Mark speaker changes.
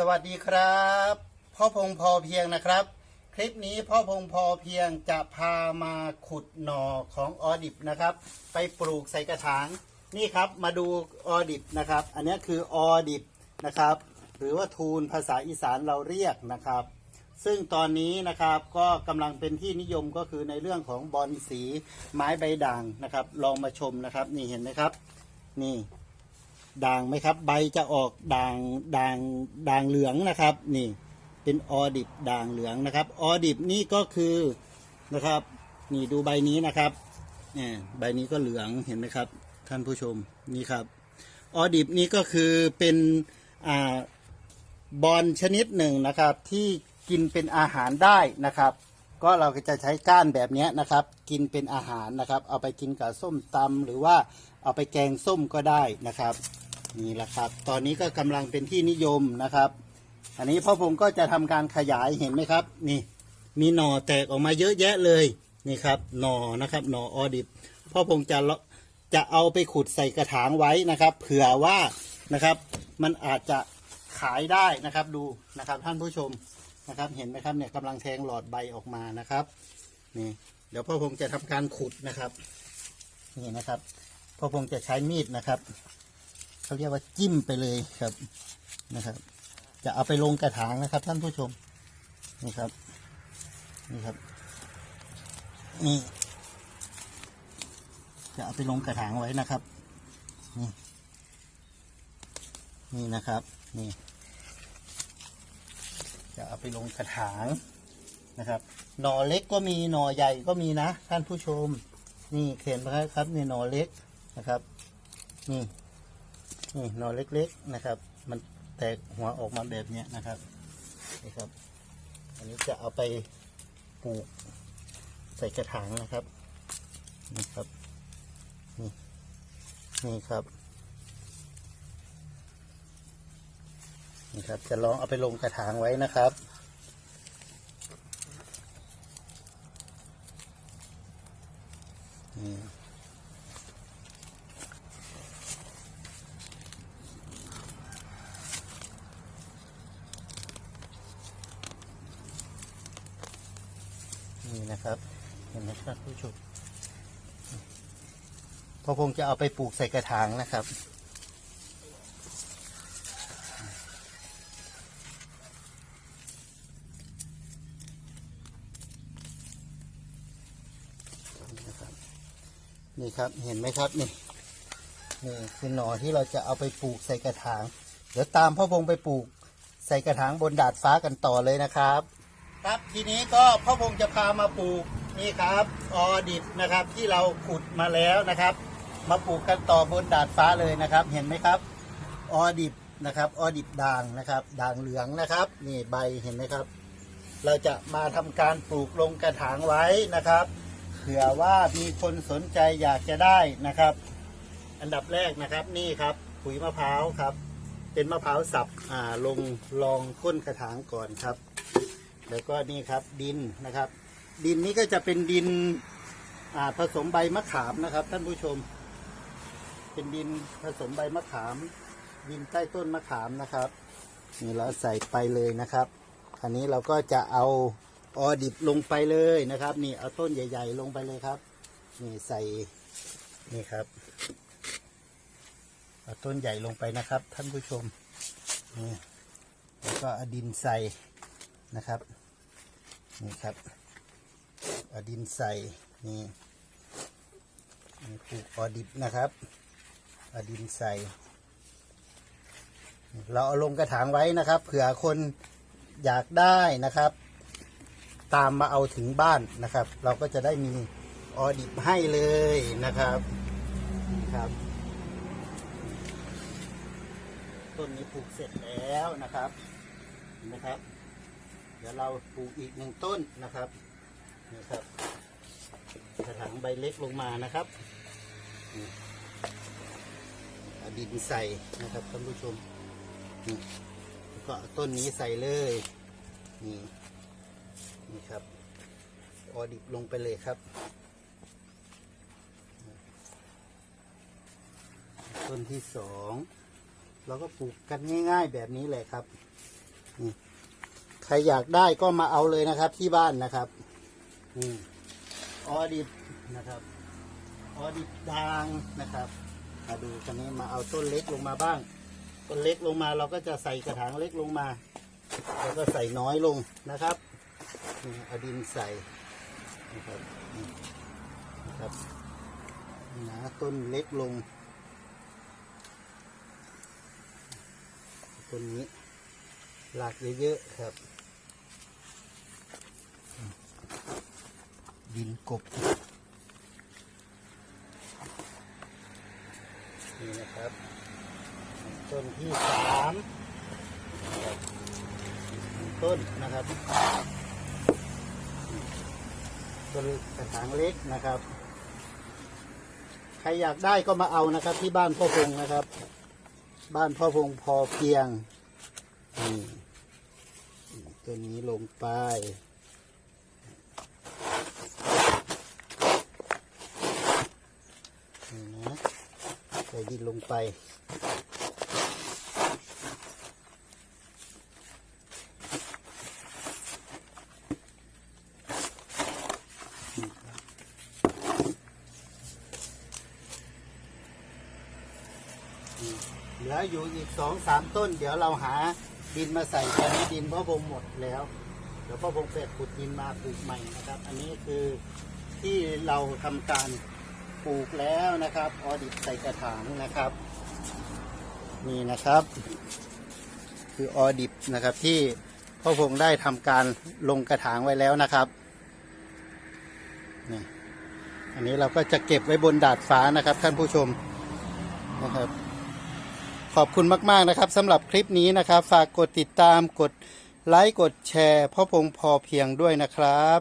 Speaker 1: สวัสดีครับ พ่อพงพอเพียงนะครับ คลิปนี้พ่อพงพอเพียงจะพามาขุดหน่อของออดิบนะครับ ไปปลูกใส่กระถางนี่ครับมาดูออดิบนะครับ อันนี้คือออดิบนะครับ หรือว่าทูลภาษาอีสานเราเรียกนะครับ ซึ่งตอนนี้นะครับก็กำลังเป็นที่นิยมก็คือในเรื่องของบอลสีไม้ใบด่างนะครับ ลองมาชมนะครับ นี่เห็นไหมครับ นี่ ด่างไหมครับ ใบจะออกด่างด่างด่างเหลืองนะครับ นี่เป็นออดิบด่างเหลืองนะครับออดิบนี่ก็คือนะครับ นี่ดูใบนี้นะครับเนี่ยใบนี้ก็เหลืองเห็นไหมครับ ท่านผู้ชมนี่ครับออดิบนี่ก็คือเป็นอ่าบอลชนิดหนึ่งนะครับ ที่กินเป็นอาหารได้นะครับ ก็เราก็จะใช้ก้านแบบนี้นะครับ กินเป็นอาหารนะครับ เอาไปกินกับส้มตำหรือว่าเอาไปแกงส้มก็ได้นะครับ นี่แหละครับ ตอนนี้ก็กำลังเป็นที่นิยมนะครับ อันนี้พ่อผมก็จะทำการขยายเห็นไหมครับ นี่ มีหน่อแตกออกมาเยอะแยะเลยนี่ครับหน่อนะครับหน่อออดิบพ่อผมจะจะเอาไปขุดใส่กระถางไว้นะครับ เผื่อว่านะครับ มันอาจจะขายได้นะครับดูนะครับท่านผู้ชมนะครับ เห็นไหมครับเนี่ยกำลังแทงหลอดใบออกมานะครับนี่เดี๋ยวพ่อพงจะทำการขุดนะครับ นี่นะครับ พ่อพงจะใช้มีดนะครับ เขาเรียกว่าจิ้มไปเลยครับนะครับ จะเอาไปลงกระถางนะครับ ท่านผู้ชมนี่ครับนี่ครับนี่จะเอาไปลงกระถางไว้นะครับ นี่นี่นะครับ นี่ จะเอาไปลงกระถางนะครับ หน่อเล็กก็มีหน่อใหญ่ก็มีนะ ท่านผู้ชม นี่เห็นไหมครับนี่หน่อเล็กนะครับ นี่ นี่หน่อเล็กๆนะครับ มันแตกหัวออกมาแบบเนี้ยนะครับนี่ครับ อันนี้จะเอาไปปลูกใส่กระถางนะครับนี่ครับนี่นี่ครับนี่ครับ จะลองเอาไปลงกระถางไว้นะครับ นี่ นี่นะครับเห็นไหมครับผู้ชมพอคงจะเอาไปปลูกใส่กระถางนะครับนี่ครับเห็นไหมครับนี่นี่คือหน่อที่เราจะเอาไปปลูกใส่กระถาง เดี๋ยวตามพ่อพงไปปลูกใส่กระถางบนดาดฟ้ากันต่อเลยนะครับ ครับทีนี้ก็พ่อพงจะพามาปลูกนี่ครับออดิบนะครับที่เราขุดมาแล้วนะครับ มาปลูกกันต่อบนดาดฟ้าเลยนะครับ เห็นไหมครับออดิบนะครับออดิบด่างนะครับ ด่างเหลืองนะครับ นี่ใบเห็นไหมครับ เราจะมาทำการปลูกลงกระถางไว้นะครับเผื่อว่ามีคนสนใจอยากจะได้นะครับ อันดับแรกนะครับนี่ครับปุ๋ยมะพร้าวครับ เป็นมะพร้าวสับอ่าลงรองก้นกระถางก่อนครับ แล้วก็นี่ครับดินนะครับ ดินนี้ก็จะเป็นดินผสมใบมะขามนะครับ ท่านผู้ชม เป็นดินผสมใบมะขาม ดินใต้ต้นมะขามนะครับนี่เราใส่ไปเลยนะครับอันนี้เราก็จะเอาออดิบลงไปเลยนะครับ นี่เอาต้นใหญ่ ๆ ลงไปเลยครับนี่ใส่นี่ครับเอาต้นใหญ่ลงไปนะครับ ท่านผู้ชมนี่แล้วก็อดินใส่ นะครับ นี่ครับเอาดินใส่นี่นี่ปลูกออดิบนะครับเอาดินใส่ เราเอาลงกระถางไว้นะครับ เผื่อคนอยากได้นะครับ ตามมาเอาถึงบ้านนะครับ เราก็จะได้มีออดิบให้เลยนะครับครับต้นนี้ปลูกเสร็จแล้วนะครับเห็นไหมครับ เดี๋ยวเราปลูกอีกหนึ่งต้นนะครับนี่ครับกระถางใบเล็กลงมานะครับเอาดินใส่นะครับท่านผู้ชมนี่แล้วก็ต้นนี้ใส่เลยนี่นี่ครับออดิบลงไปเลยครับ ต้นที่สองเราก็ปลูกกันง่าย ๆ แบบนี้แหละครับนี่ ใครอยากได้ก็มาเอาเลยนะครับ ที่บ้านนะครับนี่ออดิบนะครับ ออดิบด่างนะครับ มาดูคันนี้มาเอาต้นเล็กลงมาบ้าง ต้นเล็กลงมาเราก็จะใส่กระถางเล็กลงมา แล้วก็ใส่น้อยลงนะครับเอาดินใส่นะครับนี่นะครับนะต้นเล็กลง ต้นนี้หลากเยอะๆครับ ดินกบนี่นะครับ ต้นที่สามต้นนะครับต้นกระถางเล็กนะครับ ใครอยากได้ก็มาเอานะครับ ที่บ้านพ่อพงนะครับ บ้านพ่อพงพอเพียงนี่ต้นนี้ลงไป นี่นะใส่ดินลงไป เหลืออยู่อีกสองสามต้น เดี๋ยวเราหาดินมาใส่ตอนนี้ดินพ่อพงหมดแล้วเดี๋ยวพ่อพงเป็ดขุดดินมาปลูกใหม่นะครับ อันนี้คือที่เราทำการ ปลูกแล้วนะครับ ออดิบใส่กระถางนะครับ นี่นะครับ คือออดิบนะครับที่พ่อพงได้ทำการลงกระถางไว้แล้วนะครับนี่อันนี้เราก็จะเก็บไว้บนดาดฟ้านะครับท่านผู้ชมนะครับ ขอบคุณมาก ๆ นะครับสำหรับคลิปนี้นะครับ ฝากกดติดตามกดไลค์กดแชร์พ่อพงพอเพียงด้วยนะครับ